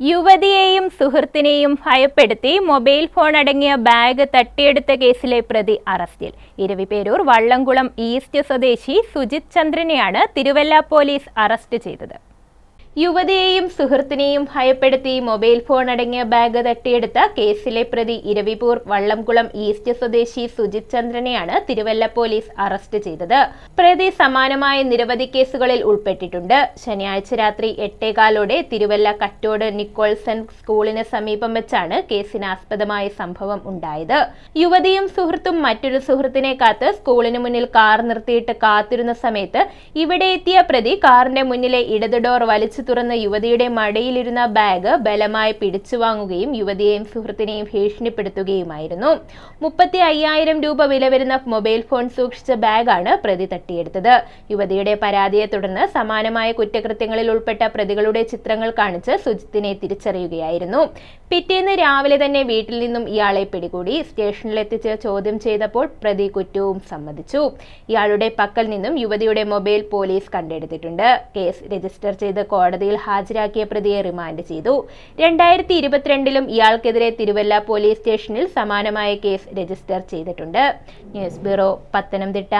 യുവതിയെയും സുഹൃത്തിനെയും ഭയപ്പെടുത്തി mobile phone അടങ്ങിയ bag തട്ടിയെടുത്ത കേസിലെ പ്രതി അറസ്റ്റിൽ. ഇരവിപേരൂർ വള്ളംകുളം ഈസ്റ്റ് സ്വദേശി സുജിത് ചന്ദ്രനെയാണ് തിരുവല്ല പോലീസ് അറസ്റ്റ് ചെയ്തത്. യുവതിയെയും സുഹൃത്തിനെയും ഭയപ്പെടുത്തി മൊബൈൽ ഫോൺ അടങ്ങിയ ബാഗ് തട്ടിയെടുത്ത കേസിലെ പ്രതി ഇരവിപൂർ വള്ളംകുളം ഈസ്റ്റ് സ്വദേശി സുജിത് ചന്ദ്രനെയാണ് തിരുവല്ല പോലീസ് അറസ്റ്റ് ചെയ്തത്. പ്രതി സമാനമായ നിരവധി കേസുകളിൽ ഉൾപ്പെട്ടിട്ടുണ്ട്. ശനിയാഴ്ച രാത്രി എട്ടേകാലോടെ തിരുവല്ല കട്ടോട് നിക്കോൾസൺ സ്കൂളിന് സമീപം വെച്ചാണ് കേസിനാസ്പദമായ സംഭവം ഉണ്ടായത്. യുവതിയും സുഹൃത്തും മറ്റൊരു സുഹൃത്തിനെ കാത്ത് സ്കൂളിന് മുന്നിൽ കാർ നിർത്തിയിട്ട് കാത്തിരുന്ന സമയത്ത് ഇവിടെ എത്തിയ പ്രതി കാറിന്റെ മുന്നിലെ ഇടത് ഡോർ വലിച്ചു തുറന്ന് യുവതിയുടെ മടിയിലിരുന്ന ബാഗ് ബലമായി പിടിച്ചു വാങ്ങുകയും യുവതിയെയും സുഹൃത്തിനെയും ഭീഷണിപ്പെടുത്തുകയുമായിരുന്നു. മുപ്പത്തി അയ്യായിരം രൂപ വില വരുന്ന മൊബൈൽ ഫോൺ സൂക്ഷിച്ച ബാഗാണ് പ്രതി തട്ടിയെടുത്തത്. യുവതിയുടെ പരാതിയെ തുടർന്ന് സമാനമായ കുറ്റകൃത്യങ്ങളിൽ ഉൾപ്പെട്ട പ്രതികളുടെ ചിത്രങ്ങൾ കാണിച്ച് സുജിത്തിനെ തിരിച്ചറിയുകയായിരുന്നു. പിറ്റേന്ന് രാവിലെ തന്നെ വീട്ടിൽ നിന്നും ഇയാളെ പിടികൂടി സ്റ്റേഷനിലെത്തിച്ച് ചോദ്യം ചെയ്തപ്പോൾ പ്രതി കുറ്റവും സമ്മതിച്ചു. ഇയാളുടെ പക്കൽ നിന്നും യുവതിയുടെ മൊബൈൽ പോലീസ് കണ്ടെടുത്തിട്ടുണ്ട്. കേസ് രജിസ്റ്റർ ചെയ്ത് കോടതിയിൽ ഹാജരാക്കിയ പ്രതിയെ റിമാൻഡ് ചെയ്തു. രണ്ടായിരത്തി ഇരുപത്തിരണ്ടിലും ഇയാൾക്കെതിരെ തിരുവല്ല പോലീസ് സ്റ്റേഷനിൽ സമാനമായ കേസ് രജിസ്റ്റർ ചെയ്തിട്ടുണ്ട്. News bureau Pathanamthitta.